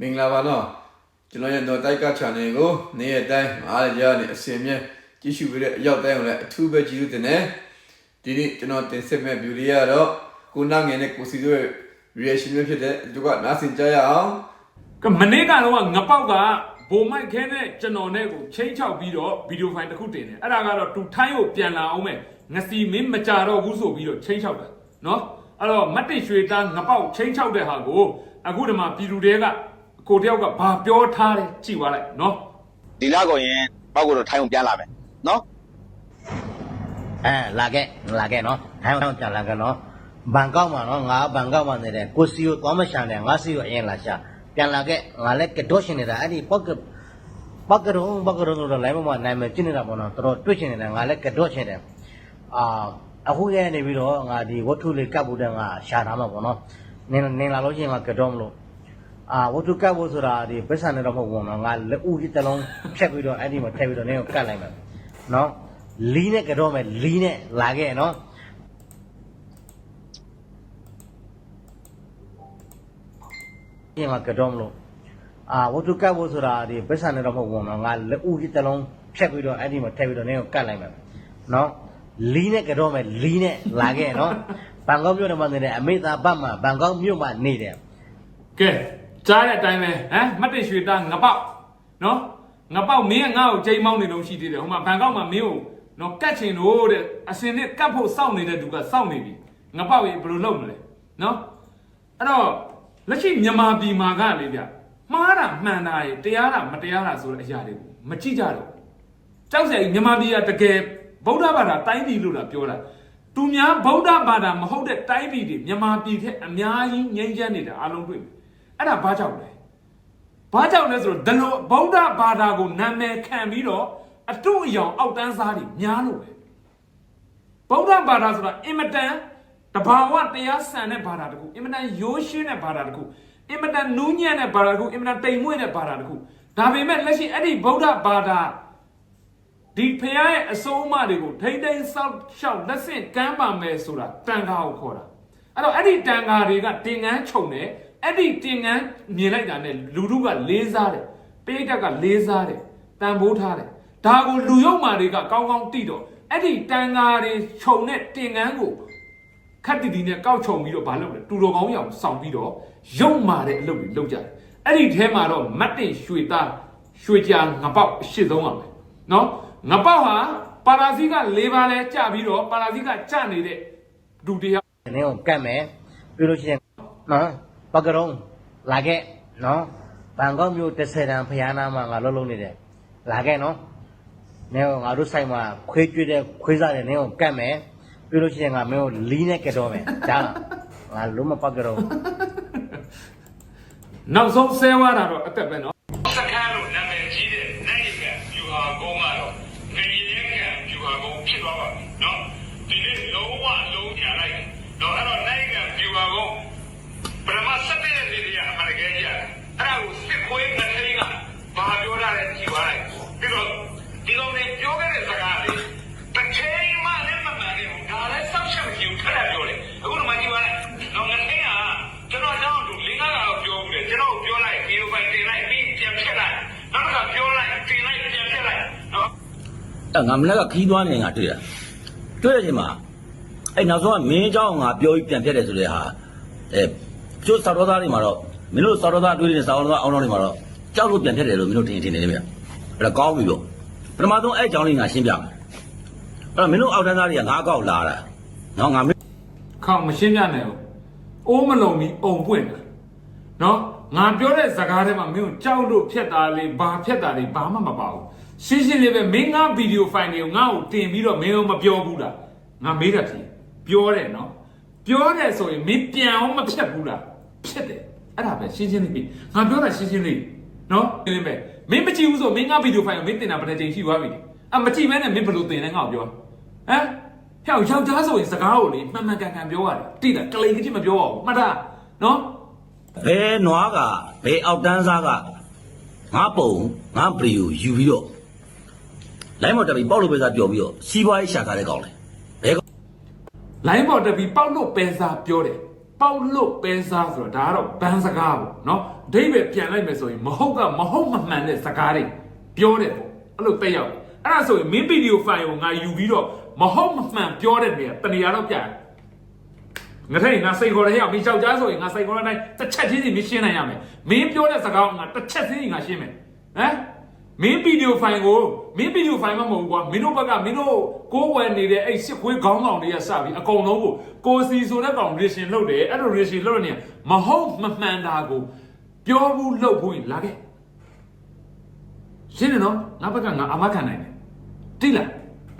မင်္ဂလာပါနော်ကျွန်တော်ရဲ့တော့တိုက်က channel ကိုနေ့ရက်တိုင်းအားရကြနေအစဉ်မြဲကြည့်ရှုပေးတဲ့အရောက်တိုင်းကိုလည်းအထူးပဲကြည့်လို့တင်တယ်ဒီနေ့ကျွန်တော်တင်ဆက်မဲ့ view လေးကတော့ကိုနာငယ်နဲ့ကိုစီတို့ရဲ့ reaction လေးဖြစ်တဲ့ဒီကနားဆင်ကြရအောင်ကမနေ့ကတော့ငပောက်ကဘိုမိုက်ခဲနဲ့ကျွန်တော်နဲ့ကိုချိန်ချောက်ပြီးတော့ဗီဒီယိုဖိုင်တစ်ခုတင်တယ်အဲ့ဒါကတော့တူထိုင်းကိုပြန်လာအောင်မဲ့ငစီမင်းမကြတော့ဘူးဆိုပြီးတော့ချိန်ချောက်တာနော်အဲ့တော့မတ်တိရွှေသားငပောက်ချိန်ချောက်တဲ့ဟာကိုအခုဒီမှာပြည်သူတွေက ကိုတယောက်ကဘာပြောထားတယ်ကြည့်သွားလိုက်နော်ဒီလောက်ကိုရင်ပောက်ကတော့ထိုင်းကိုပြန်လာမယ်နော်အဲလာခဲ့လာခဲ့နော်ဟမ်ဟမ်ကြာလာခဲ့နော်ဘန်ကောက်မှာနော်ငါဘန်ကောက်မှာနေတယ်ကိုစီကိုသွားမရှာနဲ့ငါစီကိုအရင်လာရှာပြန်လာခဲ့ငါလည်းကတော့ရှင်နေတာအဲ့ဒီပောက်ကပောက်ကတော့ပောက်ကတော့တော့လိုင်းမမနိုင်မယ်ကျင်းနေတာပေါ့နော်တော်တော်တွေ့ရှင်နေတာငါလည်းကတော့ရှင်တယ်အာအခုရဲ့နေပြီးတော့ငါဒီဝတ္ထုလေးကပ်ဖို့တဲ့ငါရှာထားမှာပေါ့နော်နင်နင်လာလို့ရှိရင်ငါကတော့မလို့ အာဝတ္ထုကပ်ဖို့ဆိုတာဒီပစ္စံနဲ့တော့မဟုတ်ဘူးနော်ငါလက်ဦးကြီးတစ်လုံးဖြတ်ပြီးတော့အဲ့ဒီမှာထည့်ပြီးတော့နင်ကိုကတ်လိုက်မယ်နော်လီးနဲ့ကတော့မယ်လီးနဲ့လာခဲ့နော်ပြင်မှာကတော့မလို့အာဝတ္ထုကတ်ဖို့ဆိုတာဒီပစ္စံနဲ့တော့မဟုတ်ဘူးနော်ငါလက်ဦးကြီးတစ်လုံးဖြတ်ပြီးတော့အဲ့ဒီမှာထည့်ပြီးတော့နင်းကိုကတ်လိုက်မယ်နော်လီးနဲ့ကတော့မယ်လီးနဲ့လာခဲ့နော်ဘန်ကောက်မြို့မှာနေတယ်အမေသာဘတ်မှာဘန်ကောက်မြို့မှာနေတယ်ကဲ ကြားတဲ့အတိုင်းပဲဟမ်မတ်တိရွှေသားငပောက်နော်ငပောက်မင်းကငါ့ကိုချိန်မောင်းနေတော့ရှိသေးတယ်ဟိုမှာဘန်ကောက်မှာမင်းကိုနော်ကတ်ချင်လို့တဲ့အစင်နဲ့ကတ်ဖို့စောင့်နေတဲ့သူကစောင့်နေပြီငပောက်ရေဘယ်လိုလုပ်မလဲနော်အဲ့တော့လက်ရှိမြန်မာပြည်မှာကလေဗျမှားတာမှန်တာရေတရားတာမတရားတာဆိုတဲ့အရာတွေကိုမကြည့်ကြတော့ကြောက်စရာကြီးမြန်မာပြည်ကတကယ်ဗုဒ္ဓဘာသာတိုင်းပြည်လို့လားပြောတာသူများဗုဒ္ဓဘာသာမဟုတ်တဲ့တိုင်းပြည်တွေမြန်မာပြည်ထက်အများကြီးငြိမ်းချမ်းနေတာအလုံးတွေ့ပြီ အဲ့ဒါဘာကြောင့်လဲဘာကြောင့်လဲဆိုတော့ဒီလိုဗုဒ္ဓဘာသာကိုနာမည်ခံပြီးတော့အတုအယောင်အောက်တန်းစားတွေများလို့ပဲဗုဒ္ဓဘာသာဆိုတာအင်မတန်တဘာဝတရားဆန်တဲ့ဘာသာတစ်ခုအင်မတန်ရိုးရှင်းတဲ့ဘာသာတစ်ခုအင်မတန်နူးညံ့တဲ့ဘာသာတစ်ခုအင်မတန်တိမ်မွေ့တဲ့ဘာသာတစ်ခုဒါပေမဲ့လက်ရှိအဲ့ဒီဗုဒ္ဓဘာသာဒီဖះရဲ့အဆုံးအမတွေကိုထိမ့်သိမ်းဆောက်ရှောက်လက်ဆင့်ကမ်းပါမယ်ဆိုတာတန်ခါကိုခေါ်တာအဲ့တော့အဲ့ဒီတန်ခါတွေကတင်ငန်းခြုံတယ် အဲ့ဒီတင်ငန်းမြင်လိုက်တာနဲ့လူတို့ကလေးစားတယ်ပိဋကတ်ကလေးစားတယ်တန်ဖိုးထားတယ်ဒါကိုလူယုံမာတွေကကောင်းကောင်းသိတော့အဲ့ဒီတန်ခါတွေခြုံတဲ့တင်ငန်းကိုခက်တီတီနဲ့ကောက်ခြုံပြီးတော့မလုပ်တယ်တူတော်ကောင်းရအောင်စောင့်ပြီးတော့ယုံမာတဲ့အလုပ်တွေလုပ်ကြတယ်အဲ့ဒီထဲမှာတော့မတ်တင်ရွှေသားရွှေကြာငပေါက်အရှိဆုံးပါပဲနော်ငပေါက်ဟာပါရာဇီက၄ပါးလဲကြပြီးတော့ပါရာဇီကကြနေတဲ့ဒုတိယနင်းကိုကတ်မယ်ပြီးလို့ရှိရင်နော် ပောက်ကတော့လာခဲ့နော်ဘန်ကောက်မြို့30တန်ဖျားနာမှာငါလုံးလုံးနေတယ်လာခဲ့နော်နင်းကိုငါတို့ဆိုင်မှာခွေးကျွေးတဲ့ခွေးစားတယ်နင်းကိုကတ်မယ်ပြီးလို့ရှိရင်ငါမင်းကိုလီးနဲ့ကတော့မယ်ဒါငါလုံးမပောက်ကတော့နောက်ဆုံးဆဲဝါတာတော့အသက်ပဲနော် အဲ့ငါမနေ့ကခီးသွားနေငါတွေ့တာတွေ့တဲ့အချိန်မှာအဲ့နောက်ဆုံးကမင်းเจ้าငါပြောပြီးပြန်ပြတ်တယ်ဆိုတဲ့ဟာအဲကျိုးစာတော်သားတွေမှာတော့မင်းတို့စာတော်သားတွေ့နေတဲ့စာတော်သားအောင်းတော်တွေမှာတော့ကြောက်လို့ပြန်ပြတ်တယ်လို့မင်းတို့ထင်ထင်နေတယ်ဗျအဲ့ဒါကောင်းပြီပေါ့ပထမဆုံးအဲ့အကြောင်းလေးငါရှင်းပြမယ်အဲ့တော့မင်းတို့အောက်တန်းသားတွေကငါအကောက်လာတာနော်ငါမင်း ခေါင်မရှင်းပြနိုင်ဘူးအိုးမလုံးပြီးအုံပွင့်တာနော်ငါပြောတဲ့စကားထဲမှာမင်းကိုကြောက်လို့ဖြတ်တာလေးဘာဖြတ်တာလေးဘာမှမပါဘူး ရှင်းရှင်းလေးပဲမင်းငါဗီဒီယိုဖိုင်တွေကိုငါ့ကိုတင်ပြီးတော့မင်းကမပြောဘူးလားငါမေးတာဖြေပြောတယ်နော်ပြောတယ်ဆိုရင်မင်းပြန်အောင်မဖြတ်ဘူးလားဖြတ်တယ်အဲ့ဒါပဲရှင်းရှင်းလေးပြီးငါပြောတာရှင်းရှင်းလေးနော်ရှင်းလေးပဲမင်းမကြည့်ဘူးဆိုမင်းငါဗီဒီယိုဖိုင်ကိုမင်းတင်တာဘယ်နှချိန်ရှိသွားပြီလဲအမကြည့်မဲနဲ့မင်းဘယ်လိုတင်လဲငါ့ကိုပြောဟမ်ဟဲ့ယောက်ျားဆိုရင်စကားကိုလေမှန်မှန်ကန်ကန်ပြောရတယ်တိတာကလေးကတိမပြောရဘူးမှတ်တာနော်ဘယ်နွားကဘယ်အောက်တန်းသားကငါပုံငါပရီကိုယူပြီးတော့ လိုင်းမော်တက်ပြီးပေါက်လို့ပဲစားပြောပြီးတော့စီးပွားရေးရှာထားတဲ့ကောင်လေဘယ်ကောင်လိုင်းပေါ်တက်ပြီးပေါက်လို့ပဲစားပြောတယ်ပေါက်လွတ်ပဲစားဆိုတော့ဒါကတော့ဘန်းစကားပေါ့နော်အဓိပ္ပာယ်ပြန်လိုက်မယ်ဆိုရင်မဟုတ်ကမဟုတ်မမှန်တဲ့စကားတွေပြောတယ်ပေါ့အဲ့လိုတက်ရောက်အဲ့ဒါဆိုရင်မင်းဗီဒီယိုဖိုင်ကိုငါယူပြီးတော့မဟုတ်မမှန်ပြောတဲ့နေရာတနေရာတော့ပြတယ်ငါထိုင်ငါစိတ်ခေါ်တဲ့ဟဲ့မင်းယောက်ျားဆိုရင်ငါစိတ်ခေါ်တဲ့အတိုင်းတစ်ချက်ချင်းစီမင်းရှင်းနိုင်ရမယ်မင်းပြောတဲ့စကားကိုငါတစ်ချက်ချင်းစီငါရှင်းမယ်ဟမ် မင်းဗီဒီယိုဖိုင်ကိုမင်းဗီဒီယိုဖိုင်မမဟုတ်ဘူးကွာမင်းတို့ဘက်ကမင်းတို့ကိုးဝယ်နေတဲ့အဲ့စစ်ခွေးခေါင်းဆောင်တွေကစပြီးအကုန်လုံးကိုကိုစီဆိုတဲ့ကောင်ရေရှင်လုပ်တယ်အဲ့လိုရေရှင်လုပ်တဲ့နေရာမဟုတ်မမှန်တာကိုပြောဘူးလုပ်ဘူးရင်လာခဲ့ရှင်းတယ်နော်ငါဘက်ကငါအမခံနိုင်တယ်တိလား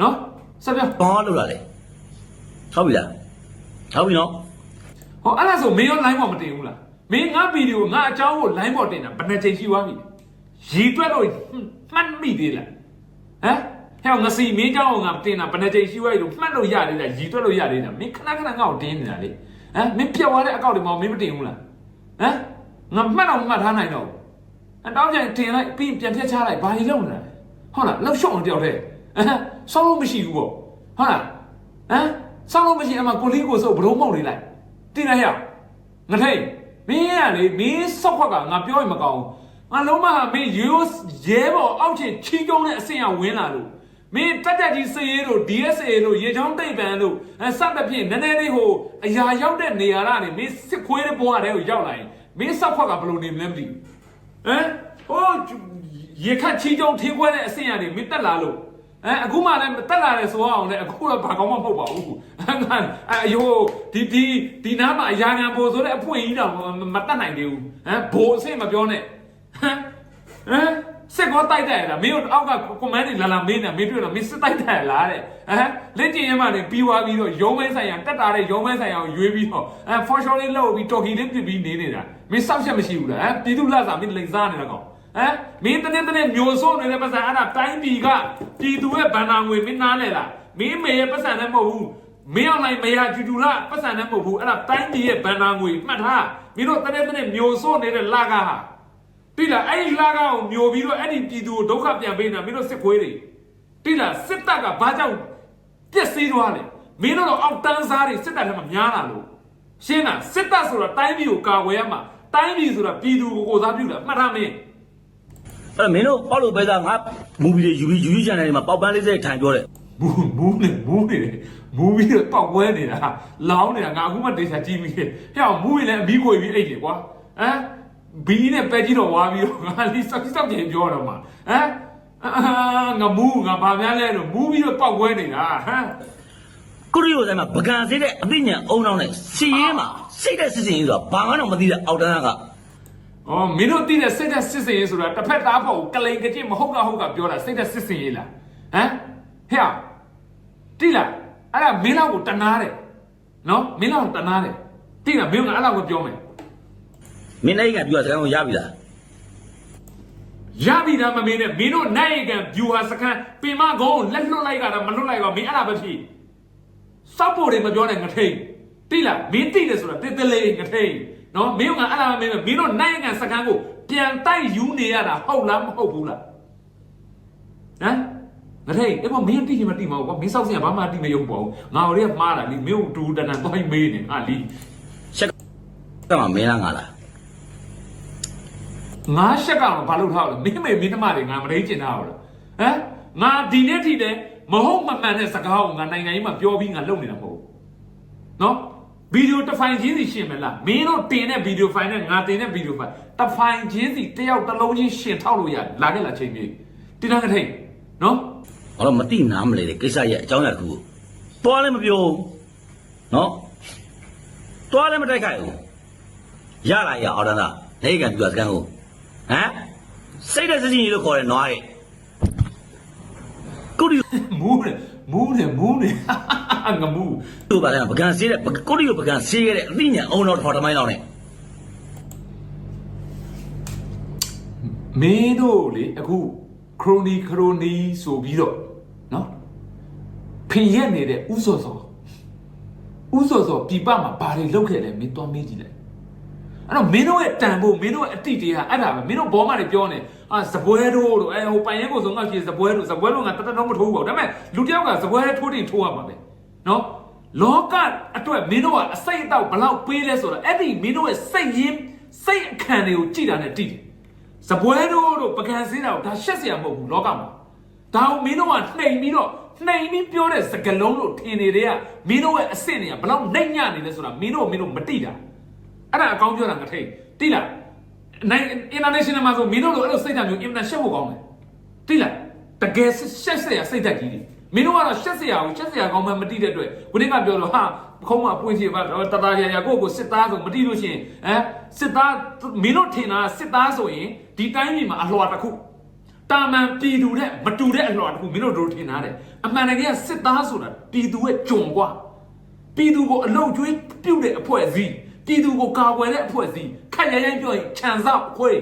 နော်ဆက်ပြောဘာလို့လာလဲဟုတ်ပြီလားဟုတ်ပြီနော်ဟောအဲ့ဒါဆိုမင်းရော line ပေါ်မတင်ဘူးလားမင်းငါဗီဒီယိုငါအကြောင်းကို line ပေါ်တင်တာဘယ်နှချိန်ရှိသွားပြီ ရီတွက်လို့မှတ်မိသေးလားဟမ်ဟဲ့ငါစီမင်းကြောင့်ငါတင်တာဘယ်နှချိန်ရှိဝဲလို့မှတ်လို့ရသေးလားရီတွက်လို့ရသေးလားမင်းခဏခဏငါ့ကိုတင်းနေတာလေဟမ်မင်းပြက်သွားတဲ့အကောက်တွေမှာမင်းမတင်ဘူးလားဟမ်ငါမှတ်တော့မှတ်ထားနိုင်တော့အတောင်းကြိုင်တင်လိုက်ပြီးပြန်ဖြတ်ချလိုက်ဘာကြီးလုပ်နေတာလဲဟုတ်လားလောက်ရှော့အောင်တယောက်တည်းဟမ်ဆောင်းလို့မရှိဘူးပေါ့ဟုတ်လားဟမ်ဆောင်းလို့မရှိအမှကိုလီကိုစုပ်ဘလုံးမောက်နေလိုက်တင်လိုက်ရငထိတ်မင်းရလေမင်းဆော့ခွက်ကငါပြောရင်မကောင်းဘူး ငါလုံးမဟာမင်းရိုးရဲပေါ်အောက်ချင်ချီးကျုံးတဲ့အဆင့်အဝင်လာလို့မင်းတက်တက်ကြီးစည်ရဲလို့ DSA လို့ရေချောင်းတိတ်ပန်လို့အဲစသဖြင့်နည်းနည်းလေးဟိုအရာရောက်တဲ့နေရာကနေမင်းစစ်ခွေးတဲ့ဘဝတဲ့ကိုရောက်လာရင်မင်းစောက်ခွက်ကဘယ်လိုနေမလဲမသိဘူးဟမ်ဟိုရေခတ်ချီးကျုံးထင်းခွဲတဲ့အဆင့်ကနေမင်းတက်လာလို့အဲအခုမှလည်းတက်လာတယ်ဆိုအောင်လေအခုတော့ဘာကောင်းမှမဟုတ်ပါဘူးအဲအယိုးဒီဒီဒီနားမှာအရာငံဖို့ဆိုတဲ့အဖွင့်ကြီးတော့မတက်နိုင်သေးဘူးဟမ်ဘိုးအဆင့်မပြောနဲ့ ဟမ်ဟမ်စစ်ကောတိုက်တယ်လားမင်းတို့အောက်ကကွန်မန့်တွေလာလာမင်းနဲ့မင်းတွေ့တော့မင်းစစ်တိုက်တယ်လားတဲ့ဟမ်လက်ကျင်ရမှနေပြီးသွားပြီးတော့ရုံးမဲဆိုင်ရာတက်တာတဲ့ရုံးမဲဆိုင်ရာကိုရွေးပြီးတော့အဲ for sure လေးလောက်ပြီးတော်ကီလေးပြပြီးနေနေတာမင်းစောက်ချက်မရှိဘူးလားဟမ်ပြည်သူလက်စာမင်းလိန်စားနေတာကောင်ဟမ်မင်းတနေ့တနေ့မျိုးစိုးနေတဲ့ပတ်စံအဲ့ဒါတိုင်းပြည်ကပြည်သူရဲ့ဗန္နာငွေမင်းနားလဲလားမင်းမေရဲ့ပတ်စံလည်းမဟုတ်ဘူးမင်းအောင်လိုက်မရကျူကျူလာပတ်စံလည်းမဟုတ်ဘူးအဲ့ဒါတိုင်းပြည်ရဲ့ဗန္နာငွေမှတ်ထားမင်းတို့တနေ့တနေ့မျိုးစိုးနေတဲ့လာကဟာ တိလားအဲ့ဒီလာကကိုမျိုးပြီးတော့အဲ့ဒီပြည်သူကိုဒုက္ခပြန်ပေးနေတာမင်းတို့စစ်ခွေးတွေတိလားစစ်တပ်ကဘာကြောင့်ပြက်စီးသွားလဲမင်းတို့တော့အောက်တန်းစားတွေစစ်တပ်ထဲမှာများလာလို့ရှင်းလားစစ်တပ်ဆိုတာတိုင်းပြည်ကိုကာကွယ်ရမှာတိုင်းပြည်ဆိုတာပြည်သူကိုကိုစားပြုတာမှတ်ထားမင်းအဲ့မင်းတို့ပေါက်လို့ပဲသားငါမူဗီတွေယူပြီးယူယူချန်နယ်တွေမှာပေါက်ပန်းလေးစိတ်ထိုင်ပြောတယ်မူမူနေမူနေတယ်မူပြီးတော့ပောက်ပွဲနေတာလောင်းနေတာငါအခုမှတေချာကြည့်မိတယ်ဟဲ့အောင်မူရင်လည်းအမီးကိုပြီးအိတ်တယ်ကွာဟမ် ဘီနဲ့ပဲကြီးတော့ဝါပြီးတော့ငါလီစောက်စောက်ကြင်ပြောတော့မှာဟမ်အာငါမူငါဘာများလဲလို့မူပြီးတော့ပောက်ပွဲနေတာဟမ်ကုရီယိုဆိုင်မှာပကံစေးတဲ့အသိဉာဏ်အုံနောက်နဲ့စီရဲမှာစိတ်တဲ့စစ်စင်ကြီးဆိုတာဘာမှတော့မသိတဲ့အောက်တန်းကအော်မင်းတို့သိတဲ့စိတ်သက်စစ်စင်ရေးဆိုတာတစ်ဖက်သားဖို့ကလိန်ကကြစ်မဟုတ်ကဟုတ်ကပြောတာစိတ်သက်စစ်စင်ရေးလားဟမ်ဟဲ့အောင်တိလားအဲ့ဒါမင်းလောက်ကိုတနာတယ်နော်မင်းလောက်ကိုတနာတယ်တိလားမင်းကအဲ့လောက်ကိုပြောမယ် မင်းအဲ့ကပြောစကားကိုရပြီလားရပြီလားမမင်းနဲ့မင်းတို့နိုင်ကန်ဗျူဟာစကန်ပင်မကုန်းကိုလက်လွတ်လိုက်တာမလွတ်လိုက်တော့မင်းအဲ့ဒါပဲဖြစ်စောက်ဖို့တွေမပြောနဲ့ငထိန်တိလားမင်းတိတယ်ဆိုတာတေးသေးလေးငထိန်နော်မင်းကအဲ့ဒါပဲမင်းမင်းတို့နိုင်ကန်စကန်ကိုပြန်တိုက်ယူနေရတာဟုတ်လားမဟုတ်ဘူးလားဟမ်ငထိန်အဲ့ပေါ်မင်းတိချင်မတိမဟုတ်ကွာမင်းစောက်စင်ကဘာမှတိမယုံပေါ့ငါတို့ကမှားတာလीမင်းတို့တူတန်တန်သွားမေးနေဟာလीရှက်ကမှမင်းလားငါလား ငါရှက်ကောင်ဘာလို့ထားလဲမင်းမေမင်းသမားတွေငါမရိကျင်တာဟုတ်လားဟမ်ငါဒီနေ့ထိတယ်မဟုတ်မမှန်တဲ့စကားကိုငါနိုင်ငံရေးမှာပြောပြီးငါလုပ်နေတာမဟုတ်ဘူးနော်ဗီဒီယိုတစ်ဖိုင်ချင်းစီရှင်းမလားမင်းတို့တင်တဲ့ဗီဒီယိုဖိုင်နဲ့ငါတင်တဲ့ဗီဒီယိုဖိုင်တစ်ဖိုင်ချင်းစီတယောက်တစ်လုံးချင်းရှင်းထောက်လို့ရလာခဲ့လာချိန်မြေတင်တော့ကထိန်နော်ငါတော့မသိနားမလဲတဲ့ကိစ္စရဲ့အကြောင်းအရာတစ်ခုကိုသွားလည်းမပြောဘူးနော်သွားလည်းမတိုက်ခိုက်ဘူးရလာရအော်တန်းသားနေကပြောစကားကို ဟမ်စိတ်တဲ့စစ်စင်ကြီးလို့ခေါ်တယ်နွားတဲ့ကုရီယိုမူးတယ်မူးတယ်မူးတယ်ငါမူးတို့ပါလဲပကံစေးတဲ့ကုရီယိုပကံစေးခဲ့တဲ့အသိဉာဏ်အုံတော်ထော်တမိုင်းလောက်နဲ့မင်းတို့လေအခုခရိုနီခရိုနီဆိုပြီးတော့နော်ဖင်ရက်နေတဲ့ဥစောစောဥစောစောပြပမှာဘာတွေလုပ်ခဲ့လဲမင်းသွားမေးကြည့်လိုက် အဲ့တော့မင်းတို့ရဲ့တန်ဖို့မင်းတို့ရဲ့အတိတေးဟာအဲ့ဒါပဲမင်းတို့ဘောမတွေပြောနေအာဇပွဲတို့တို့အဲဟိုပိုင်ရဲကိုဆုံးကဖြစ်ဇပွဲတို့ဇပွဲတို့ကတတ်တော့မထိုးဘူးပေါ့ဒါပေမဲ့လူတယောက်ကဇပွဲထိုးတင်ထိုးရမှာပဲနော်လောကအတွက်မင်းတို့ကအစိတ်အတော့ဘလောက်ပေးလဲဆိုတော့အဲ့ဒီမင်းတို့ရဲ့စိတ်ရင်းစိတ်အခံတွေကိုကြည်တာနဲ့တိတယ်ဇပွဲတို့တို့ပကံစင်းတာကိုဒါရှက်စရာမဟုတ်ဘူးလောကမှာဒါကိုမင်းတို့ကနှိမ်ပြီးတော့နှိမ်ပြီးပြောတဲ့စကလုံးလို့ထင်နေတဲ့ကမင်းတို့ရဲ့အဆင့်တွေကဘလောက်နှိမ့်ညနေလဲဆိုတာမင်းတို့မင်းတို့မတိတာ အဲ့ဒါအကောင်းပြောတာငါထိတ်တိလားနိုင် international မှာဆိုမင်းတို့လိုအဲ့လိုစိတ်ဓာတ်မျိုး international ရှက်ဖို့ကောင်းတယ်တိလားတကယ်ရှက်เสียစိတ်ဓာတ်ကြီးတွေမင်းတို့ကတော့ရှက်เสียအောင်ရှက်เสียကောင်းမှမတိတဲ့အတွက်ခုနကပြောလို့ဟာခုံးမအပွင့်ချင်ပါတတရရကိုကိုစစ်သားဆိုမတိလို့ရှိရင်ဟမ်စစ်သားမင်းတို့ထင်တာစစ်သားဆိုရင်ဒီတိုင်းပြည်မှာအလှော်တစ်ခု တာမန်ပြည်သူတဲ့မတူတဲ့အလှော်တစ်ခုမင်းတို့တို့ထင်ထားတယ်အမှန်တကယ်ကစစ်သားဆိုတာပြည်သူရဲ့ကြုံกว่าပြည်သူကိုအလုတ်ကျွေးပြုတ်တဲ့အဖွဲ့အစည်း ပြည်သူကိုကာကွယ်တဲ့အဖွဲ့အစည်းခက်ရရိုင်းပြောရင်ခြံစောက်အဖွဲ့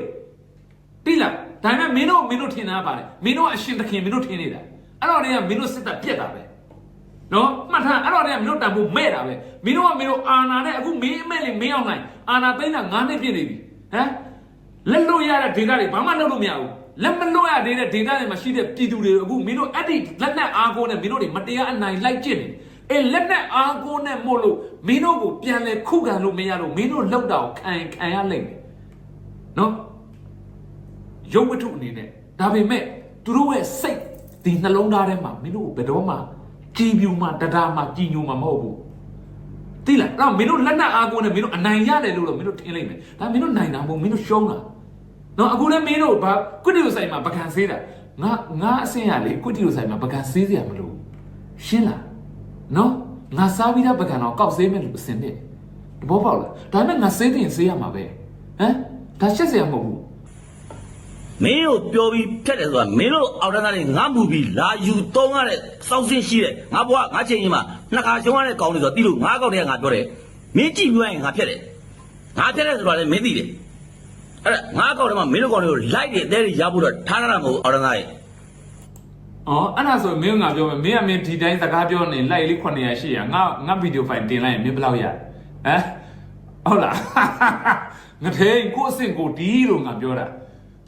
တိလားဒါပေမဲ့မင်းတို့မင်းတို့ထင်တာပါလေမင်းတို့အရှင်သခင်မင်းတို့ထင်နေတာအဲ့တော့တည်းကမင်းတို့စစ်တပ်ပြက်တာပဲနော်မှတ်ထားအဲ့တော့တည်းကမင်းတို့တန်ဖို့မဲ့တာပဲမင်းတို့ကမင်းတို့အာနာနဲ့အခုမင်းအမဲ့လေးမင်းအောင်နိုင်အာနာသိန်းတာ9နှစ်ပြည့်နေပြီဟမ်လက်လို့ရတဲ့ဒေတာတွေဘာမှလုပ်လို့မရဘူးလက်မလို့ရသေးတဲ့ဒေတာတွေမှာရှိတဲ့ပြည်သူတွေအခုမင်းတို့အဲ့ဒီလက်နဲ့အားကိုးနဲ့မင်းတို့တွေမတရားအနိုင်လိုက်ကျင့်နေတယ် အဲလက်နဲ့အားကိုးနဲ့မို့လို့မင်းတို့ကိုပြန်လဲခုခံလို့မရလို့မင်းတို့လောက်တာကိုခံရင်ခံရလိမ့်မယ်နော်ရုပ်ဝတ္ထုအနေနဲ့ဒါပေမဲ့သူတို့ရဲ့စိတ်ဒီနှလုံးသားထဲမှာမင်းတို့ဘယ်တော့မှကြည်ပြူမှတဒါမှကြည်ညိုမှမဟုတ်ဘူးသိလားအဲ့တော့မင်းတို့လက်နက်အားကိုနဲ့မင်းတို့အနိုင်ရတယ်လို့တော့မင်းတို့ထင်လိုက်မယ်ဒါမင်းတို့နိုင်တာမဟုတ်မင်းတို့ရှုံးတာနော်အခုလည်းမင်းတို့ဘာကွတီလိုဆိုင်မှာပကံဆေးတာငါငါအဆင်ရလေကွတီလိုဆိုင်မှာပကံဆေးစရာမလိုရှင်းလား နော်ငါစားပြီးသားပကံတော့ကောက်ဆေးမယ်လို့အစင်နဲ့တဘောပေါက်လားဒါပေမဲ့ငါဆေးတင်ဆေးရမှာပဲဟမ်ဒါရှက်စရာမဟုတ်ဘူးမင်းတို့ပြောပြီးဖြတ်တယ်ဆိုတာမင်းတို့အောက်တန်းသားတွေငါမူပြီးလာယူသုံးရတဲ့စောက်စင်းရှိတဲ့ငါဘွားငါချိန်ကြီးမှာနှစ်ခါရှုံးရတဲ့ကောင်းတွေဆိုတော့တီးလို့ငါကောက်တဲ့ကငါပြောတယ်မင်းကြည့်ပြီးရင်ငါဖြတ်တယ်ငါဖြတ်တယ်ဆိုတာလည်းမင်းသိတယ်အဲ့ဒါငါကောက်တယ်မှာမင်းတို့ကောင်းတွေကိုလိုက်တယ်အသေးတွေရဖို့တော့ထားရတာမဟုတ်အောက်တန်းသားတွေ။ အော်အဲ့ဒါဆိုရင်မင်းကငါပြောမယ်မင်းကမင်းဒီတိုင်းစကားပြောနေလိုက်လေး900 800ငါငါဗီဒီယိုဖိုင်တင်လိုက်ရင်မင်းဘယ်လောက်ရဟမ်ဟုတ်လားငါထဲကိုအဆင့်ကိုဒီလို့ငါပြောတာ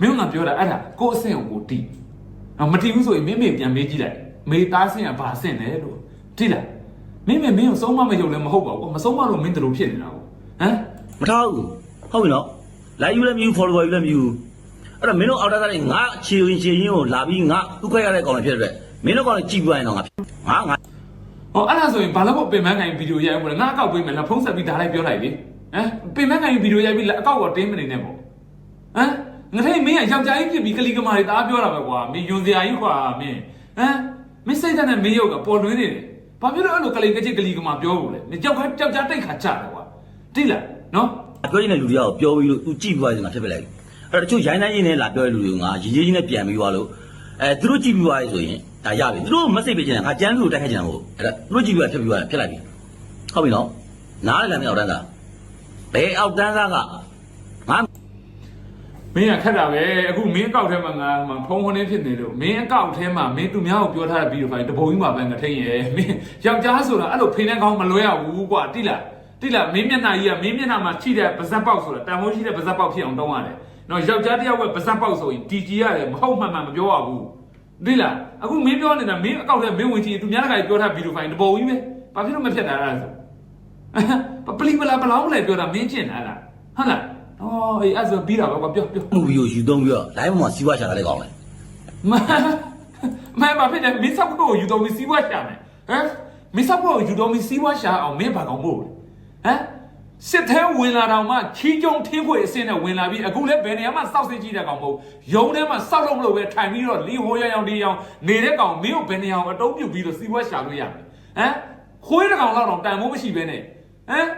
မင်းကငါပြောတာအဲ့ဒါကိုအဆင့်ကိုကိုဒီအော်မတီးဘူးဆိုရင်မင်းမေပြန်မေးကြည့်လိုက်မေသားဆင့်ကဘာဆင့်လဲလို့တိလားမင်းမေမင်းကိုစုံမမယုံလည်းမဟုတ်ပါဘူးမစုံမလို့မင်းတို့ဖြစ်နေတာကိုဟမ်မထားဘူးဟုတ်ပြီနော်လိုက်ယူလည်းမယူ follow ယူလည်းမယူ အဲ့တော့မင်းတို့အောက်တန်းသားတွေငါခြေရင်ခြေရင်းကိုလာပြီးငါဥခွဲရတဲ့ကောင်တွေဖြစ်တဲ့အတွက်မင်းတို့ကောင်တွေကြည့်ပြရင်တော့ငါငါငါဟောအဲ့ဒါဆိုရင်ဘာလို့ပင်မကိုင်ဗီဒီယိုရိုက်အောင်လဲငါအကောက်ပေးမယ်လားဖုန်းဆက်ပြီးဒါလိုက်ပြောလိုက်လေဟမ်ပင်မကိုင်ဗီဒီယိုရိုက်ပြီးလက်အကောက်တော့တင်းမနေနဲ့ပေါ့ဟမ်ငါထိတ်မင်းကယောက်ျားကြီးဖြစ်ပြီးကလီကမာတွေတအားပြောတာပဲကွာမင်းယွန်စရာကြီးကွာမင်းဟမ်မင်းစိတ်ဓာတ်နဲ့မင်းရုပ်ကပေါ်လွင်နေတယ်ဘာဖြစ်လို့အဲ့လိုကလီကချစ်ကလီကမာပြောဘူးလဲမင်းကြောက်ခါကြောက်ကြတိတ်ခါချတယ်ကွာတိလားနော်ပြောရင်လည်းလူတွေကပြောပြီးလို့သူကြည့်ပြီးသွားရင်ငါဖြစ်ပြလိုက်ပြီ အဲ့တော့တချို့ရိုင်းတိုင်းရင်းနဲ့လာပြောတဲ့လူတွေကငါရည်ရည်ချင်းနဲ့ပြန်ပြီးသွားလို့အဲသူတို့ကြည့်ပြီးသွားရင်ဆိုရင်ဒါရပြီသူတို့မစိတ်ပေးချင်တာငါကြမ်းပြီးလို့တိုက်ခိုက်ချင်တာမဟုတ်အဲ့ဒါသူတို့ကြည့်ပြီးသွားဖြစ်ပြီးသွားဖြစ်လိုက်ပြီဟုတ်ပြီနော်နားလည်းလည်းမအောက်တန်းသားဘယ်အောက်တန်းသားကငါမင်းကခက်တာပဲအခုမင်းအကောက်ထဲမှာငါဖုန်းဖုန်းလေးဖြစ်နေလို့မင်းအကောက်ထဲမှာမင်းသူများကိုပြောထားတဲ့ဗီဒီယိုဖိုင်တပုံကြီးမှာပဲငါထိတ်ရဲ့မင်းယောက်ျားဆိုတာအဲ့လိုဖိနေကောင်းမလွဲရဘူးကွာတိလားတိလားမင်းမျက်နှာကြီးကမင်းမျက်နှာမှာချိတဲ့ပါဇက်ပေါက်ဆိုတာတန်ဖိုးရှိတဲ့ပါဇက်ပေါက်ဖြစ်အောင်တောင်းရတယ် နော်ယောက်ျားတစ်ယောက်ကပါဇက်ပေါက်ဆိုရင်တီကြီးရတယ်မဟုတ်မှန်မှန်မပြောရဘူးတိလားအခုမင်းပြောနေတာမင်းအကောက်ထဲမင်းဝင်ချင်သူများတခါပြောထားဗီဒီယိုဖိုင်တပုံကြီးပဲဘာဖြစ်လို့မဖြစ်တာလဲဆိုပပလီပလာပလောင်းလဲပြောတာမင်းကျင်တာလားဟုတ်လားအော်အေးအဲ့ဆိုပြီးတာပဲကွာပြောပြောမှုပြီးကိုယူသုံးပြီးတော့ live မှာစီးပွားရှာတာလည်းကောင်းတယ်မမမဖြစ်တယ်မင်းဆောက်ကိုယူတော်မီစီးပွားရှာမယ်ဟမ်မင်းဆောက်ကိုယူတော်မီ စီးပွားရှာအောင်မင်းဘာကောင်မို့လဲဟမ်စစ်သေးဝင်လာတော့မှချီးကျုံထင်းခွေအစင်းနဲ့ဝင်လာပြီးအခုလည်းဘယ်နေရာမှစောက်စစ်ကြည့်တဲ့ကောင်မဟုတ်ရုံထဲမှာစောက်လို့မလို့ပဲထိုင်ပြီးတော့လီဟိုးရရောင်ဒီရောင်နေတဲ့ကောင်မင်းကိုဘယ်နေရာကိုအတုံးပြုတ်ပြီးတော့စီးပွားရှာလို့ရမယ်ဟမ်ခွေးတစ်ကောင်လောက်တော့တန်မိုးမရှိပဲနဲ့ဟမ်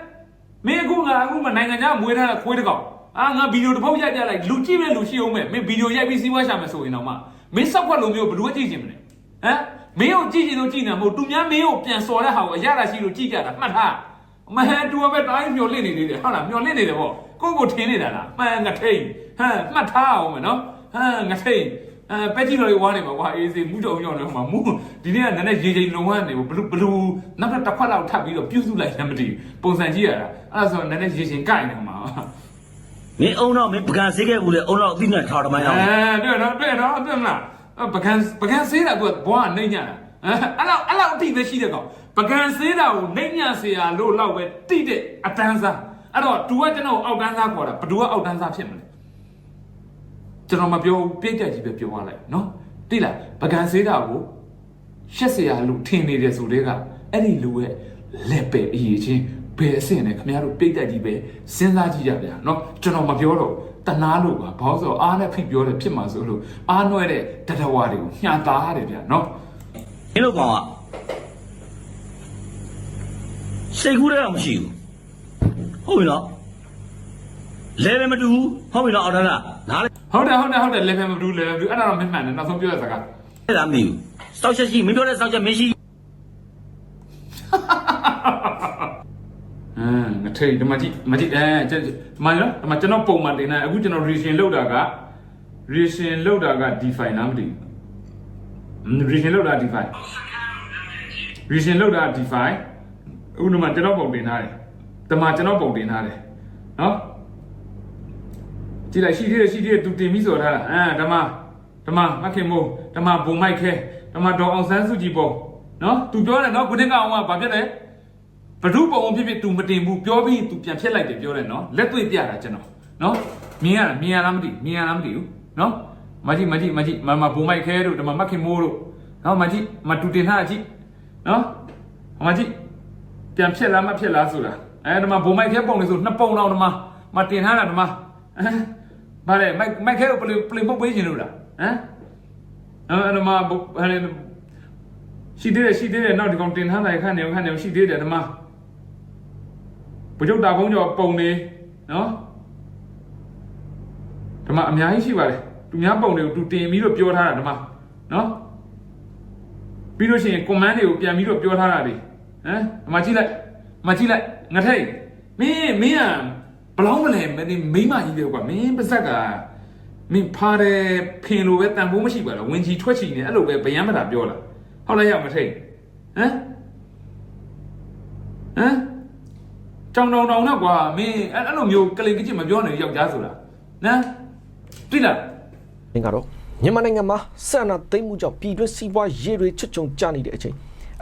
မင်းအခုငါအခုမှနိုင်ငံခြားမွေးထားတဲ့ခွေးတစ်ကောင်အာငါဗီဒီယိုတစ်ပုတ်ရိုက်ပြလိုက်လူကြည့်မဲ့လူရှိအောင်မဲ့မင်းဗီဒီယိုရိုက်ပြီးစီးပွားရှာမယ်ဆိုရင်တော့မှမင်းစောက်ခွက်လိုမျိုးဘယ်လိုကြည့်ချင်မလဲဟမ်မင်းကိုကြည့်ချင်လို့ကြည့်နေမှာမဟုတ်သူများမင်းကိုပြန်စော်တဲ့ဟာကိုအရတာရှိလို့ကြည့်ကြတာမှတ်ထား မဟန်တူပဲတိုင်းမျောလင့်နေသေးတယ်ဟုတ်လားမျောလင့်နေတယ်ပေါ့ကိုယ့်ကိုထင်းနေတာလားမှန်ငထိန်ဟမ်မှတ်ထားအောင်မယ်နော်ဟမ်ငထိန်အဲပက်ကြီးတော်လေးဝါနေမှာကွာအေးစေးမူးတုံညောင်းနေမှာမူးဒီနေ့ကနည်းနည်းရေချိန်လုံးဝနေဘလူဘလူနောက်တစ်ခွက်လောက်ထပ်ပြီးတော့ပြုစုလိုက်လည်းမတည်ပုံစံကြည့်ရတာအဲ့ဒါဆိုနည်းနည်းရေချိန်ကိုက်နေမှာမင်းအုံတော့မင်းပကံဆေးခဲ့ဘူးလေအုံတော့အသိနဲ့ထားတမိုင်းအောင်အဲတွေ့တော့တွေ့တော့တွေ့မလားပကံပကံဆေးတာကဘွားကနေညတာအဲအဲ့လောက်အဲ့လောက်အတိပဲရှိတဲ့ကောင် ပ ပကံစေးတာကိုနှိမ့်ညံ့เสียလို့လောက်ပဲတိတဲ့အတန်းစားအဲ့တော့ तू ကကျွန်တော်ကိုအောက်တန်းစားခေါ်တာဘသူကအောက်တန်းစားဖြစ်မလဲကျွန်တော်မပြောဘူးပြည့်ကြက်ကြီးပဲပြောရလိုက်နော်တိလားပကံစေးတာကိုရှက်เสียလို့ထင်နေတယ်ဆိုတဲ့ကအဲ့ဒီလူရဲ့လက်ပဲအရေးချင်းဘယ်အဆင့်နဲ့ခင်ဗျားတို့ပြည့်ကြက်ကြီးပဲစဉ်းစားကြည့်ကြဗျာနော်ကျွန်တော်မပြောတော့တနာလို့ပါဘာလို့ဆိုတော့အားနဲ့ဖိပြောတယ်ဖြစ်မှာဆိုလို့အားနွဲတဲ့တတဝါတွေကိုညှာသားရတယ်ဗျာနော် မင်းတို့ကောင်က စိတ်ကူးတဲ့တော့မရှိဘူးဟုတ်ပြီနော်လဲလည်းမတူဘူးဟုတ်ပြီနော်အော်ဒါလားနားလဲဟုတ်တယ်ဟုတ်တယ်ဟုတ်တယ် level မတူ level မတူအဲ့ဒါတော့မမှန်တယ်နောက်ဆုံးပြောတဲ့စကားအဲ့ဒါမသိဘူးစောက်ချက်ရှိမင်းပြောတဲ့စောက်ချက်မရှိအမ်ငထိတ်ဒီမှာကြည့်ဒီမှာကြည့်အဲကျဒီမှာနော်ဒီမှာကျွန်တော်ပုံမှန်တင်နေအခုကျွန်တော် reaction လောက်တာက reaction လောက်တာက define လားမသိဘူး reaction လောက်တာ define reaction လောက်တာ define ဥပမာကျွန်တော်ပုံတင်ထားတယ်ဒီမှာကျွန်တော်ပုံတင်ထားတယ်နော်ကြည့်လိုက်ရှိသေးတယ်ရှိသေးတယ်သူတင်ပြီးဆိုထားတာအဲဓမ္မဓမ္မမခင်မိုးဓမ္မဘုံမိုက်ခဲဓမ္မဒေါ်အောင်ဆန်းစုကြည်ပုံနော်သူပြောတယ်နော်ခုနကအောင်ကဘာဖြစ်လဲဘဒုပုံဖြစ်ဖြစ် तू မတင်ဘူးပြောပြီး तू ပြန်ဖြစ်လိုက်တယ်ပြောတယ်နော်လက်တွေ့ပြတာကျွန်တော်နော်မြင်ရလားမြင်ရလားမသိမြင်ရလားမသိဘူးနော်မကြည့်မကြည့်မကြည့်မမဘုံမိုက်ခဲတို့ဓမ္မမခင်မိုးတို့နော်မကြည့်မတူတင်ထားကြည့်နော်မကြည့် ပြန်ဖြစ်လားမဖြစ်လားဆိုတာအဲဓမ္မဘုံမိုက်ခဲပုံလေးဆိုနှစ်ပုံတော့ဓမ္မမတင်ထားတာဓမ္မအဲဗါလေမိုက်မိုက်ခဲကိုပလင်ပလင်ပုတ်ပေးခြင်းလို့လားဟမ်အဲဓမ္မဟာလေရှိသေးတယ်ရှိသေးတယ်နောက်ဒီကောင်တင်ထားတာခန့်နေခန့်နေရှိသေးတယ်ဓမ္မဘုချုပ်တာကုန်းကျော်ပုံနေနော်ဓမ္မအများကြီးရှိပါတယ်သူများပုံတွေကိုသူတင်ပြီးတော့ပြောထားတာဓမ္မနော်ပြီးလို့ရှိရင် command တွေကိုပြန်ပြီးတော့ပြောထားတာတွေ ဟမ်ဓမ္မကြည့်လိုက်မကြည့်လိုက်ငါထိတ်မင်းမင်းကဘလောင်းမလဲမင်းမိမကြီးတယ်ကွာမင်းပါဇက်ကမင်းဖားတယ်ဖင်လိုပဲတန်ဖိုးမရှိပါလားဝင်ကြီးထွက်ချီနေအဲ့လိုပဲဗျမ်းမတာပြောလာဟုတ်လားရမထိတ်ဟမ်ဟမ်ကြောင်တောင်တောင်တော့ကွာမင်းအဲ့အဲ့လိုမျိုးကလေးကချစ်မပြောနဲ့ယောက်ျားဆိုတာနော်သိလား။င်ကတော့မြန်မာနိုင်ငံမှာဆန္ဒသိမ်းမှုကြောင့်ပြည်တွင်းစီးပွားရေးတွေချွတ်ချုံကျနေတဲ့အချိန်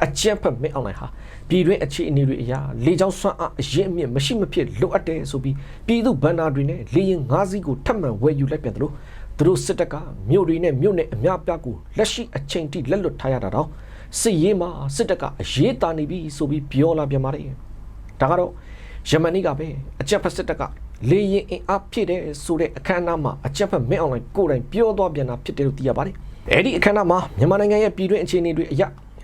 အကြမ်းဖက်မင်းအွန်လိုင်းဟာပြည်တွင်းအခြေအနေတွေအရာလေကြောင်းစွမ်းအားအရင်အမြင့်မရှိမဖြစ်လိုအပ်တယ်ဆိုပြီးပြည်သူဗန္နာတွေနဲ့လေရင်၅စီးကိုထပ်မံဝယ်ယူလိုက်ပြန်တယ်လို့သူတို့စစ်တပ်ကမြို့တွေနဲ့မြို့နယ်အများပြားကိုလက်ရှိအချိန်ထိလက်လွတ်ထားရတာတော့စစ်ရေးမှာစစ်တပ်ကအရေးတာနေပြီဆိုပြီးပြောလာပြန်ပါတယ်။ဒါကတော့ယမန်နေ့ကပဲအကြက်ဖက်စစ်တပ်ကလေရင်အင်အားဖြည့်တဲ့ဆိုတဲ့အခမ်းအနားမှာအကြက်ဖက်မင်းအွန်လိုင်းကိုယ်တိုင်ပြောသွားပြန်တာဖြစ်တယ်လို့သိရပါတယ်။အဲဒီအခမ်းအနားမှာမြန်မာနိုင်ငံရဲ့ပြည်တွင်းအခြေအနေတွေအရ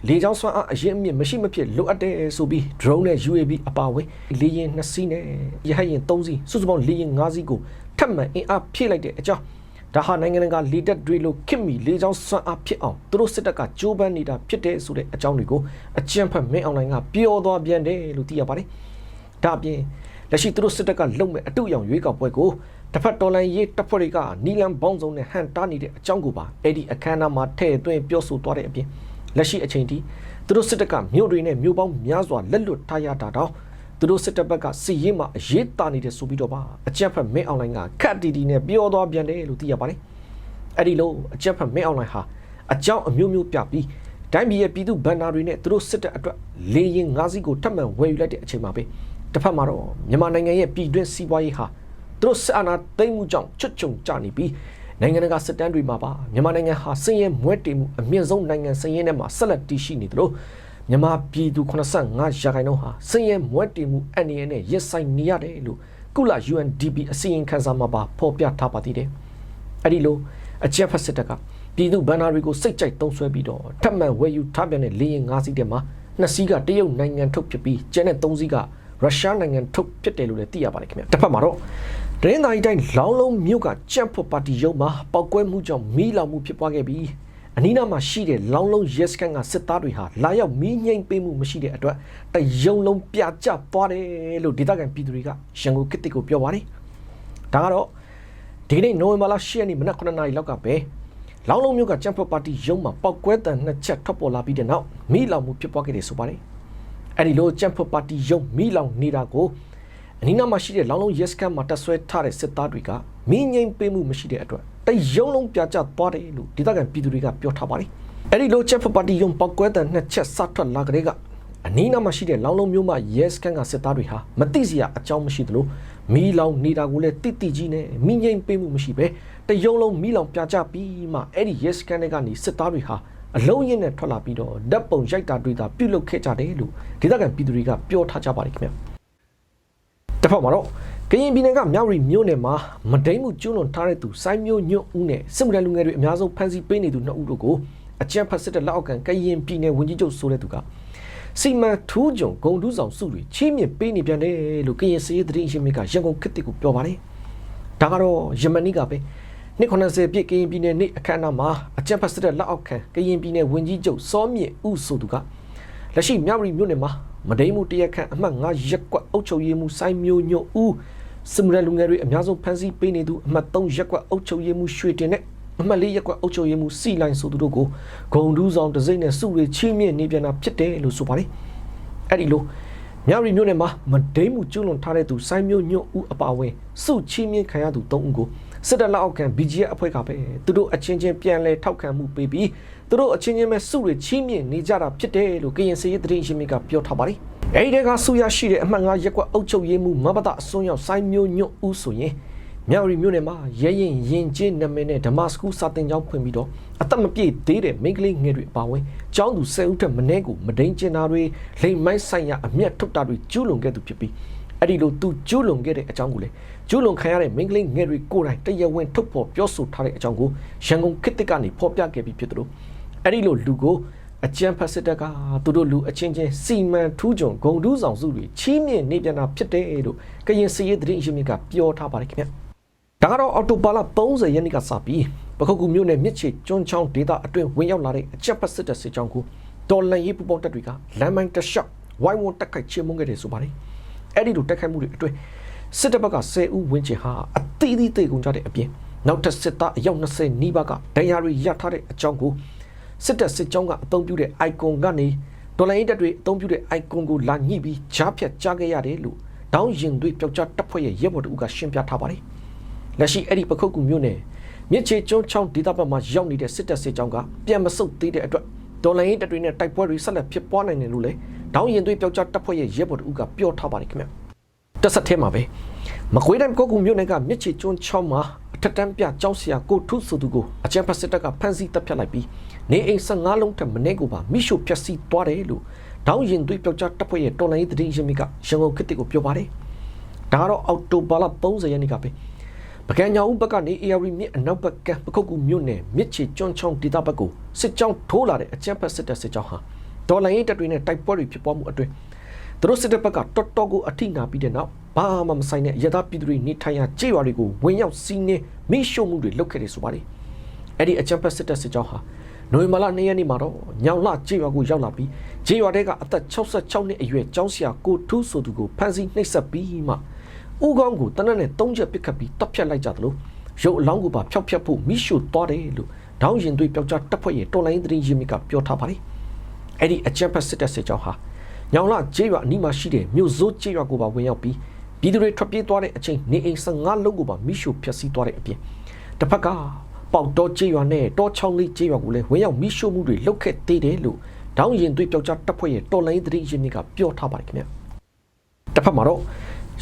လေကြောင်းစွမ်းအားအရင်အမြင့်မရှိမဖြစ်လိုအပ်တယ်ဆိုပြီး drone နဲ့ UAV အပါအဝင်လေရင်2စီးနဲ့ရဟတ်ရင်3စီးစုစုပေါင်းလေရင်5စီးကိုထပ်မံအင်အားဖြည့်လိုက်တဲ့အကြောင်းဒါဟာနိုင်ငံတကာလေတပ်တွေလိုခင်မီလေကြောင်းစွမ်းအားဖြစ်အောင်သူတို့စစ်တပ်ကကြိုးပမ်းနေတာဖြစ်တဲ့ဆိုတဲ့အကြောင်းတွေကိုအကြံဖက်မင်းအွန်လိုင်းကပြောသွားပြန်တယ်လို့သိရပါတယ်။ဒါအပြင်လက်ရှိသူတို့စစ်တပ်ကလုံမဲ့အတုအယောင်ရွေးကောက်ပွဲကိုတစ်ဖက်တော်လိုင်းရေးတပ်ဖွဲ့တွေကနီလန်ဘောင်းစုံနဲ့ဟန်တားနေတဲ့အကြောင်းကိုပါအဲ့ဒီအခမ်းအနားမှာထည့်သွင်းပြောဆိုသွားတဲ့အပြင် လက်ရှိအချိန်ထိသူတို့စစ်တပ်ကမြို့တွေနဲ့မြို့ပေါင်းများစွာလက်လွတ်ထားရတာတော့သူတို့စစ်တပ်ဘက်ကစီရေးမှာအရေးတာနေတယ်ဆိုပြီးတော့ပါအကြက်ဖက်မင်းအွန်လိုင်းကခက်တီတီနဲ့ပြောသွားပြန်တယ်လို့သိရပါတယ်အဲ့ဒီလိုအကြက်ဖက်မင်းအွန်လိုင်းဟာအကြောင်းအမျိုးမျိုးပြပြီးတိုင်းပြည်ရဲ့ပြည်သူဗန္နာတွေနဲ့သူတို့စစ်တပ်အတွက်လေရင်၅စီးကိုထပ်မံဝယ်ယူလိုက်တဲ့အချိန်မှာပဲတစ်ဖက်မှာတော့မြန်မာနိုင်ငံရဲ့ပြည်တွင်းစီးပွားရေးဟာသူတို့စစ်အာဏာသိမ်းမှုကြောင့်ချွတ်ချုံကျနေပြီး နိုင်ငံတကာစစ်တမ်းတွေမှာပါမြန်မာနိုင်ငံဟာစည်ရဲမွဲတေမှုအမြင့်ဆုံးနိုင်ငံစည်ရဲထဲမှာဆက်လက်တည်ရှိနေတယ်လို့မြန်မာပြည်သူ85ရာခိုင်နှုန်းဟာစည်ရဲမွဲတေမှုအန္တရာယ်နဲ့ရင်ဆိုင်နေရတယ်လို့ကုလ UNDP အစီရင်ခံစာမှာပါဖော်ပြထားပါသေးတယ်။အဲ့ဒီလိုအကြက်ဖက်စစ်တပ်ကပြည်သူဗန္နာတွေကိုစိတ်ကြိုက်သုံးဆွဲပြီးတော့ထပ်မံဝယ်ယူထားပြန်တဲ့လေရင်၅စီးထဲမှာနှစ်စီးကတရုတ်နိုင်ငံထုတ်ဖြစ်ပြီးကျန်တဲ့၃စီးကရုရှားနိုင်ငံထုတ်ဖြစ်တယ်လို့လည်းသိရပါတယ်ခင်ဗျ။တစ်ဖက်မှာတော့ ဒရင်းသားကြီးတိုင်းလောင်းလုံးမြို့ကကြက်ဖို့ပါတီရုံးမှာပောက်ကွဲမှုကြောင့်မီးလောင်မှုဖြစ်ပွားခဲ့ပြီးအနီးနားမှာရှိတဲ့လောင်းလုံးရဲစခန်းကစစ်သားတွေဟာလာရောက်မီးငိမ့်ပေးမှုမရှိတဲ့အတွက်တရုံလုံးပြကျသွားတယ်လို့ဒေသခံပြည်သူတွေကရန်ကုန်ကစ်တစ်ကိုပြောပါတယ်။ဒါကတော့ဒီကနေ့နိုဝင်ဘာလ10ရက်နေ့မနက်9:00နာရီလောက်ကပဲလောင်းလုံးမြို့ကကြက်ဖို့ပါတီရုံးမှာပောက်ကွဲတံနှစ်ချက်ထွက်ပေါ်လာပြီးတဲ့နောက်မီးလောင်မှုဖြစ်ပွားခဲ့တယ်ဆိုပါတယ်။အဲဒီလိုကြက်ဖို့ပါတီရုံးမီးလောင်နေတာကို အနီးနားမှာရှိတဲ့လောင်းလုံးရဲစခန်းမှာတက်ဆွဲထားတဲ့စစ်သားတွေကမင်းငိမ့်ပေးမှုမရှိတဲ့အတွက်တရုံလုံးပြကြသွားတယ်လို့ဒေသခံပြည်သူတွေကပြောထားပါတယ်။အဲဒီလိုချက်ဖပါတီယုံပောက်ကွဲတဲ့နှစ်ချက်စထွက်လာကြတဲ့ကအနီးနားမှာရှိတဲ့လောင်းလုံးမျိုးမှရဲစခန်းကစစ်သားတွေဟာမသိစရာအကြောင်းမရှိသလိုမီးလောင်နေတာကိုလည်းတိတိကြီးနဲ့မိငိမ့်ပေးမှုမရှိပဲတယုံလုံးမီးလောင်ပြကြပြီးမှအဲ့ဒီရဲစခန်းတွေကနေစစ်သားတွေဟာအလုံးရင်းနဲ့ထွက်လာပြီးတော့ဓာတ်ပုံရိုက်တာတွေ့တာပြုတ်လုခဲ့ကြတယ်လို့ဒေသခံပြည်သူတွေကပြောထားကြပါတယ်ခင်ဗျာ တစ်ဖက်မှာတော့ကရင်ပြည်နယ်ကမြောက်ရီမြို့နယ်မှာမဒိန်မှုကျွလွန်ထားတဲ့သူစိုင်းမျိုးညွတ်ဦးနဲ့စစ်မှုထမ်းလူငယ်တွေအများဆုံးဖမ်းဆီးပေးနေသူနှစ်ဦးတို့ကိုအကြမ်းဖက်စစ်တပ်လက်အောက်ကကရင်ပြည်နယ်ဝန်ကြီးချုပ်ဆိုတဲ့သူကစီမံထူးကြုံဂုံတူးဆောင်စုတွေချီးမြှင့်ပေးနေပြန်တယ်လို့ကရင်စည်ရေးသတင်းရှင်မြစ်ကရန်ကုန်ခေတ်တစ်ကိုပြောပါတယ်ဒါကတော့ယမနီကပဲနှစ်90ပြည့်ကရင်ပြည်နယ်နေ့အခမ်းအနားမှာအကြမ်းဖက်စစ်တပ်လက်အောက်ခံကရင်ပြည်နယ်ဝန်ကြီးချုပ်စောမြင့်ဦးဆိုသူက လက်ရှိမြောက်ရီမြို့နယ်မှာမဒိန်မှုတရက်ခန့်အမှတ်9ရက်ကွက်အုပ်ချုပ်ရေးမှူးစိုင်းမျိုးညွတ်ဦးစမရလူငယ်တွေအများဆုံးဖမ်းဆီးပေးနေသူအမှတ်3ရက်ကွက်အုပ်ချုပ်ရေးမှူးရွှေတင်နဲ့အမှတ်4ရက်ကွက်အုပ်ချုပ်ရေးမှူးစီလိုင်းဆိုသူတို့ကိုဂုံဒူးဆောင်တစိမ့်နဲ့စုတွေချင်းမြင့်နေပြန်တာဖြစ်တယ်လို့ဆိုပါတယ်အဲ့ဒီလိုမြောက်ရီမြို့နယ်မှာမဒိန်မှုကျွလွန်ထားတဲ့သူစိုင်းမျိုးညွတ်ဦးအပါအဝင်စုချင်းမြင့်ခံရသူ3ဦးကိုစစ်တပ်လက်အောက်ခံ BGF အဖွဲ့ကပဲသူတို့အချင်းချင်းပြန်လဲထောက်ခံမှုပေးပြီး သူတို့အချင်းချင်းပဲစုတွေချင်းမြင့်နေကြတာဖြစ်တယ်လို့ကရင်စည်ရေးသတင်းရှင်မြစ်ကပြောထားပါတယ်အဲဒီတဲကဆူရရှိတဲ့အမှတ်5ရက်ကွက်အုပ်ချုပ်ရေးမှူးမဘတာအစွန်းရောက်စိုင်းမျိုးညွတ်ဦးဆိုရင်မြောက်ရီမြို့နယ်မှာရဲရင်ရင်ကျင်းနာမည်နဲ့ဓမ္မစကူစာတင်ကျောင်းဖွင့်ပြီးတော့အသက်မပြည့်သေးတဲ့မိန်းကလေးငယ်တွေအပါအဝင်ကျောင်းသူ10ဦးထက်မနည်းကိုမဒိန်ကျင်တာတွေလိမ်မိုင်းဆိုင်ရာအမျက်ထုတ်တာတွေကျူးလွန်ခဲ့သူဖြစ်ပြီးအဲ့ဒီလိုသူကျူးလွန်ခဲ့တဲ့အကြောင်းကိုလေကျူးလွန်ခံရတဲ့မိန်းကလေးငယ်တွေကိုယ်တိုင်တရားဝင်ထုတ်ဖော်ပြောဆိုထားတဲ့အကြောင်းကိုရန်ကုန်ခေတ်တစ်ကနေဖော်ပြခဲ့ပြီးဖြစ်တယ်လို့ အဲ့ဒီလိုလူကိုအကြံဖတ်စစ်တပ်ကသူတို့လူအချင်းချင်းစီမံထူးကြုံဂုံတူးဆောင်စုတွေချီးမြှင့်နေပြန်တာဖြစ်တယ်လို့ကရင်စီရေးသတင်းအရှင်မြစ်ကပြောထားပါတယ်ခင်ဗျဒါကတော့အော်တိုပါလာ30ရက်နေ့ကစပြီးပခုတ်ကူမြို့နယ်မြစ်ချေကျွန်းချောင်းဒေသအတွင်းဝင်ရောက်လာတဲ့အကြက်ဖတ်စစ်တပ်စစ်ကြောင်းကိုဒေါ်လန်ရေးပူပေါင်းတပ်တွေကလမ်းမိုင်းတလျှောက်ဝိုင်းဝန်းတက်ခိုက်ချေမှုန်းခဲ့တယ်ဆိုပါတယ်အဲ့ဒီလိုတက်ခိုက်မှုတွေအတွင်းစစ်တပ်ဘက်က10ဦးဝန်းကျင်ဟာအသီးသီးသိကုန်ကြတဲ့အပြင်နောက်ထပ်စစ်သားအယောက်20နီးပါးကဒဏ်ရာတွေရထားတဲ့အကြောင်းကို စစ်တပ်စစ်ကြောင်းကအသုံးပြုတဲ့ icon ကနေဒေါ်လာရင်းတပ်တွေအသုံးပြုတဲ့ icon ကိုလာညှိပြီးဂျားဖြတ်ကြားခဲ့ရတယ်လို့တောင်းရင်တွေပျောက်ကြားတပ်ဖွဲ့ရဲ့ရဲဘော်တို့ကရှင်းပြထားပါတယ်လက်ရှိအဲ့ဒီပခုတ်ကူမြို့နယ်မြစ်ချေကျွန်းချောင်းဒေသဘက်မှာရောက်နေတဲ့စစ်တပ်စစ်ကြောင်းကပြန်မဆုတ်သေးတဲ့အတွက်ဒေါ်လာရင်းတပ်တွေနဲ့တိုက်ပွဲတွေဆက်လက်ဖြစ်ပွားနိုင်တယ်လို့လည်းတောင်းရင်တွေပျောက်ကြားတပ်ဖွဲ့ရဲ့ရဲဘော်တို့ကပြောထားပါတယ်ခင်ဗျတက်ဆက်ထဲမှာပဲမကွေးတိုင်းကောကူမြို့နယ်ကမြစ်ချေကျွန်းချောင်းမှာအထက်တန်းပြကျောင်းဆရာကိုထုဆိုသူကိုအကြံဖတ်စစ်တပ်ကဖမ်းဆီးတပ်ဖြတ်လိုက်ပြီး နေအိမ်15လုံးထက်မနည်းကိုပါမိရှုဖျက်ဆီးသွားတယ်လို့တောင်းရင်တွေပျောက်ကြားတပ်ဖွဲ့ရဲ့တော်လိုင်းသတင်းရင်းမြစ်ကရန်ကုန်ခေတ်ကိုပြောပါတယ်ဒါကတော့အောက်တိုဘာလ30ရက်နေ့ကပဲပကံညာဦးဘက်ကနေ AR မြစ်အနောက်ဘက်ကပခုတ်ကူမြို့နယ်မြစ်ချေကျွန်းချောင်းဒေသဘက်ကိုစစ်ကြောင်းထိုးလာတဲ့အကြံဖတ်စစ်တပ်စစ်ကြောင်းဟာဒေါ်လာရင်းတပ်တွေနဲ့တိုက်ပွဲတွေဖြစ်ပွားမှုအတွင်းသူတို့စစ်တပ်ဘက်ကတော်တော်ကိုအထိနာပြီးတဲ့နောက်ဘာမှမဆိုင်တဲ့ရသပြည်သူတွေနေထိုင်ရာကြေးရွာတွေကိုဝင်ရောက်စီးနင်းမိရှုမှုတွေလုပ်ခဲ့တယ်ဆိုပါတယ်အဲ့ဒီအကြံဖတ်စစ်တပ်စစ်ကြောင်းဟာ နိုဝင်ဘာလ2ရက်နေ့မှာတော့ညောင်လှကြေးရွာကိုရောက်လာပြီးကြေးရွာတဲကအသက်66နှစ်အရွယ်ကျောင်းဆရာကိုထူးဆိုသူကိုဖမ်းဆီးနှိပ်စက်ပြီးမှဦးကောင်းကိုတနက်နဲ့၃ချက်ပစ်ခတ်ပြီးတပ်ဖြတ်လိုက်ကြသလိုရုပ်အလောင်းကိုပါဖျောက်ဖျက်ဖို့မိရှုသွားတယ်လို့ဒေါင်းရင်တွေပျောက်ကြားတပ်ဖွဲ့ရဲ့တော်လိုင်းသတင်းရင်းမြစ်ကပြောထားပါတယ်အဲ့ဒီအကြံဖတ်စစ်တပ်စစ်ကြောင်းဟာညောင်လှကြေးရွာအနီးမှာရှိတဲ့မြို့စိုးကြေးရွာကိုပါဝင်ရောက်ပြီးပြည်သူတွေထွက်ပြေးသွားတဲ့အချိန်နေအိမ်15လုံးကိုပါမိရှုဖျက်ဆီးသွားတဲ့အပြင်တစ်ဖက်က ပေါက်တော့ကြေးရွာနဲ့တောချောင်းလေးကြေးရွာကိုလည်းဝင်ရောက်မိရှုမှုတွေလုပ်ခဲ့သေးတယ်လို့ဒေါင်းရင်တွေပျောက်ကြားတပ်ဖွဲ့ရဲ့တော်လိုင်းသတင်းရင်းမြစ်ကပြောထားပါတယ်ခင်ဗျတစ်ဖက်မှာတော့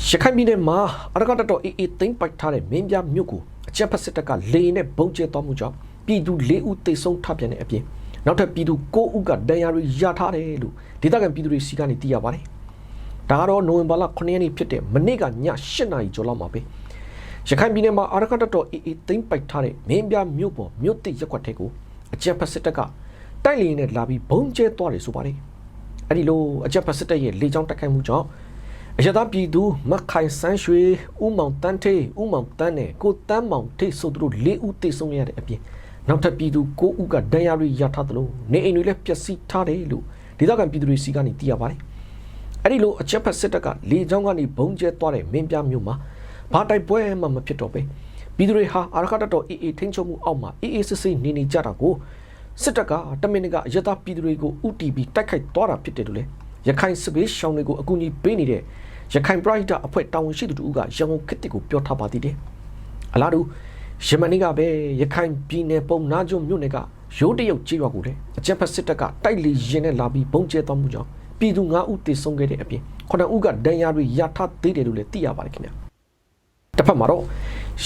ရခိုင်ပြည်နယ်မှာအရကတတော်အေးအေးသိမ့်ပိုက်ထားတဲ့မင်းပြမြို့ကိုအကြက်ဖက်စစ်တပ်ကလေနဲ့ဘုံကျဲသွားမှုကြောင့်ပြည်သူ၄ဦးသေဆုံးထပြန်တဲ့အပြင်နောက်ထပ်ပြည်သူ9ဦးကဒဏ်ရာတွေရထားတယ်လို့ဒေသခံပြည်သူတွေစီကနေသိရပါတယ်။ဒါကတော့နိုဝင်ဘာလ9ရက်နေ့ဖြစ်တဲ့မနေ့ကည8နာရီကျော်လောက်မှာပဲ ရခိုင်ပြည်နယ်မှာအရကတတော်အေးအေးသိမ့်ပိုက်ထားတဲ့မင်းပြမြို့ပေါ်မြို့တိရက်ကွက်ထဲကိုအကြက်ဖက်စစ်တပ်ကတိုက်လေနဲ့လာပြီးဘုံကျဲသွားတယ်ဆိုပါတယ်။အဲဒီလိုအကြက်ဖက်စစ်တပ်ရဲ့လေကြောင်းတိုက်ခိုက်မှုကြောင့်အရသာပြည်သူမခိုင်ဆန်းရွှေဦးမောင်တန်းထေးဦးမောင်တန်းနဲ့ကိုတန်းမောင်ထေးဆိုသူတို့၄ဦးသေဆုံးရတဲ့အပြင်နောက်ထပ်ပြည်သူ၉ဦးကဒဏ်ရာတွေရထားသလိုနေအိမ်တွေလည်းပျက်စီးထားတယ်လို့ဒေသခံပြည်သူတွေစီကနေသိရပါတယ်။အဲဒီလိုအချက်ဖက်စစ်တပ်ကလေကြောင်းကနေဘုံကျဲသွားတဲ့မင်းပြမျိုးမှာ ဘာတိုက်ပွဲမှမဖြစ်တော့ပဲပြည်သူတွေဟာအာရခတတော်အေးအေးထိန်းချုပ်မှုအောက်မှာအေးအေးစစ်စစ်နေနေကြတာကိုစစ်တပ်ကတမင်ကရသပြည်သူတွေကိုဥတီပြီးတိုက်ခိုက်သွားတာဖြစ်တယ်လို့လေရခိုင်စပေးရှောင်းတွေကိုအကူအညီပေးနေတဲ့ရခိုင်ပရိဒတ်အဖွဲ့တာဝန်ရှိသူတို့ကရန်ကုန်ခေတ်ကိုပြောထားပါသေးတယ်။အလားတူယမန်နေ့ကပဲရခိုင်ပြည်နယ်ပုံနာကျွန်းမြို့နယ်ကရိုးတရုတ်ကြေးရွာကိုလည်းအကြက်ဖက်စစ်တပ်ကတိုက်လီရင်နဲ့လာပြီးဘုံကျဲသွားမှုကြောင့်ပပြည်သူ9ဦးသေဆုံးခဲ့တဲ့အပြင်9ဦးကဒဏ်ရာတွေရထားသေးတယ်လို့လည်းသိရပါတယ်ခင်ဗျာ တစ်ဖက်မှာတော့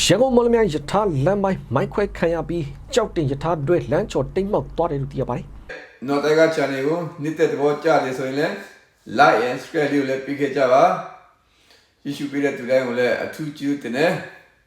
ရန်ကုန်မော်လမြိုင်ယထာလမ်းပိုင်းမိုင်းခွဲခံရပြီးကြောက်တင်ယထာတွေလမ်းချော်တိမ်မောက်သွားတယ်လို့သိရပါတယ်နော်တိုက်က channel ကိုနှစ်သက်သဘောကျတယ်ဆိုရင်လည်း like and subscribe လေးကိုလည်းပြီးခဲ့ကြပါ issue ပေးတဲ့သူတိုင်းကိုလည်းအထူးကျေးဇူးတင်တယ်